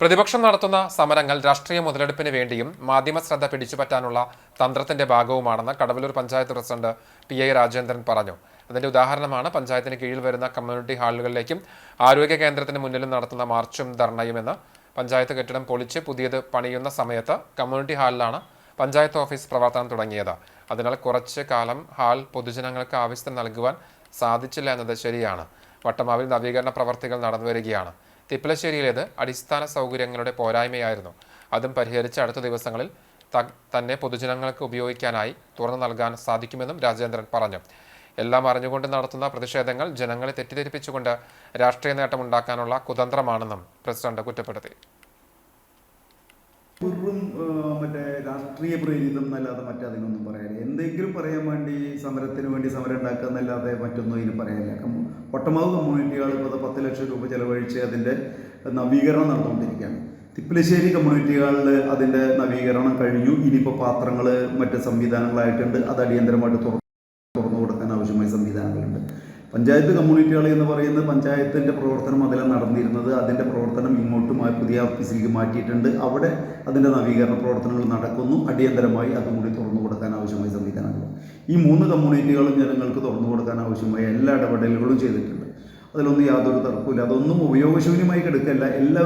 പ്രതിപക്ഷം നടത്തുന്ന സമരങ്ങൾ രാഷ്ട്രീയ മുതലെടുപ്പിന് വേണ്ടിയും മാധ്യമ ശ്രദ്ധ പിടിച്ചുപറ്റാനുള്ള തന്ത്രത്തിന്റെ ഭാഗവുമാണെന്ന് Kadavallur panchayat president P I Rajendran പറഞ്ഞു. അതിന്റെ ഉദാഹരണമാണ് പഞ്ചായത്തിന് കീഴിൽ വരുന്ന കമ്മ്യൂണിറ്റി ഹാളുകളിലേക്കും ആരോഗ്യ കേന്ദ്രത്തിന് മുന്നിലും നടത്തുന്ന മാർച്ചും ധർണയുമെന്ന് പഞ്ചായത്ത് കെട്ടിടം പൊളിച്ച് പുതിയത് പണിയുന്ന സമയത്ത് കമ്മ്യൂണിറ്റി ഹാളിലാണ് പഞ്ചായത്ത് ഓഫീസ് പ്രവർത്തനം തുടങ്ങിയത്. അതിനാൽ കുറച്ച് കാലം ഹാൾ പൊതുജനങ്ങൾക്ക് ആവശ്യത്തിന് നൽകുവാൻ സാധിച്ചില്ല എന്നത് ശരിയാണ്. വട്ടമാവിൽ നവീകരണ പ്രവർത്തികൾ നടന്നുവരികയാണ്. തിപ്പലശ്ശേരിയിലേത് അടിസ്ഥാന സൗകര്യങ്ങളുടെ പോരായ്മയായിരുന്നു. അതും പരിഹരിച്ച് അടുത്ത ദിവസങ്ങളിൽ തന്നെ പൊതുജനങ്ങൾക്ക് ഉപയോഗിക്കാനായി തുറന്നു നൽകാൻ സാധിക്കുമെന്നും രാജേന്ദ്രൻ പറഞ്ഞു. എല്ലാം അറിഞ്ഞുകൊണ്ട് നടത്തുന്ന പ്രതിഷേധങ്ങൾ ജനങ്ങളെ തെറ്റിദ്ധരിപ്പിച്ചുകൊണ്ട് രാഷ്ട്രീയ നേട്ടമുണ്ടാക്കാനുള്ള കുതന്ത്രമാണെന്നും പ്രസിഡന്റ് കുറ്റപ്പെടുത്തി. മറ്റേ രാഷ്ട്രീയ പ്രേരിതം എന്നല്ലാതെ മറ്റതിനൊന്നും പറയാനില്ല. എന്തെങ്കിലും പറയാൻ വേണ്ടി സമരത്തിന് വേണ്ടി സമരം ഉണ്ടാക്കുക എന്നല്ലാതെ മറ്റൊന്നും ഇതിന് പറയാനില്ല. ഒട്ടമാവ് കമ്മ്യൂണിറ്റികൾ ഇപ്പോൾ പത്ത് ലക്ഷം രൂപ ചെലവഴിച്ച് അതിന്റെ നവീകരണം നടന്നുകൊണ്ടിരിക്കുകയാണ്. തിപ്പലശ്ശേരി കമ്മ്യൂണിറ്റികളിൽ അതിന്റെ നവീകരണം കഴിഞ്ഞു. ഇനിയിപ്പോൾ പാത്രങ്ങൾ മറ്റ് സംവിധാനങ്ങളായിട്ടുണ്ട്. അത് അടിയന്തരമായിട്ട് തുറന്നു തുറന്നു കൊടുക്കാൻ ആവശ്യമായ സംവിധാനങ്ങളുണ്ട്. പഞ്ചായത്ത് കമ്മ്യൂണിറ്റികൾ എന്ന് പറയുന്നത് പഞ്ചായത്തിന്റെ പ്രവർത്തനം അതിൽ നടന്നിരുന്നത് അതിന്റെ പ്രവർത്തനം ഇങ്ങോട്ട് പുതിയ ഓഫീസിലേക്ക് മാറ്റിയിട്ടുണ്ട്. അവിടെ അതിന്റെ നവീകരണ പ്രവർത്തനങ്ങൾ നടക്കുന്നു. അടിയന്തരമായി അതും കൂടി തുറന്നു കൊടുക്കാൻ ആവശ്യമായ സംവിധാനങ്ങൾ ഈ മൂന്ന് കമ്മ്യൂണിറ്റികളും ജനങ്ങൾക്ക് തുറന്നു കൊടുക്കാൻ ആവശ്യമായ എല്ലാ ഇടപെടലുകളും ചെയ്തിട്ടുണ്ട്. അതിലൊന്നും യാതൊരു തർക്കമില്ല അതൊന്നും ഉപയോഗശൂന്യമായി കിടക്കല്ല. എല്ലാ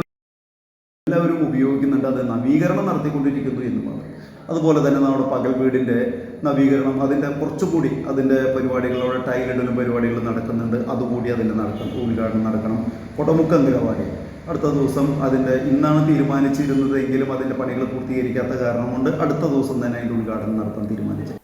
എല്ലാവരും ഉപയോഗിക്കുന്നുണ്ട്. അത് നവീകരണം നടത്തിക്കൊണ്ടിരിക്കുന്നു എന്ന് മാത്രം. അതുപോലെ തന്നെ നമ്മുടെ പകൽ വീടിന്റെ നവീകരണം അതിന്റെ കുറച്ചുകൂടി അതിന്റെ പരിപാടികളോടെ ടൈലിടലും പരിപാടികൾ നടക്കുന്നുണ്ട്. അതുകൂടി അതിന്റെ നടക്കണം ഉദ്ഘാടനം നടക്കണം. കൊടമുക്ക് അംഗനവാടി അടുത്ത ദിവസം അതിന്റെ ഇന്നാണ് തീരുമാനിച്ചിരുന്നത് എങ്കിലും അതിന്റെ പണികൾ പൂർത്തീകരിക്കാത്ത കാരണം കൊണ്ട് അടുത്ത ദിവസം തന്നെ അതിന്റെ ഉദ്ഘാടനം നടത്താൻ തീരുമാനിച്ചു.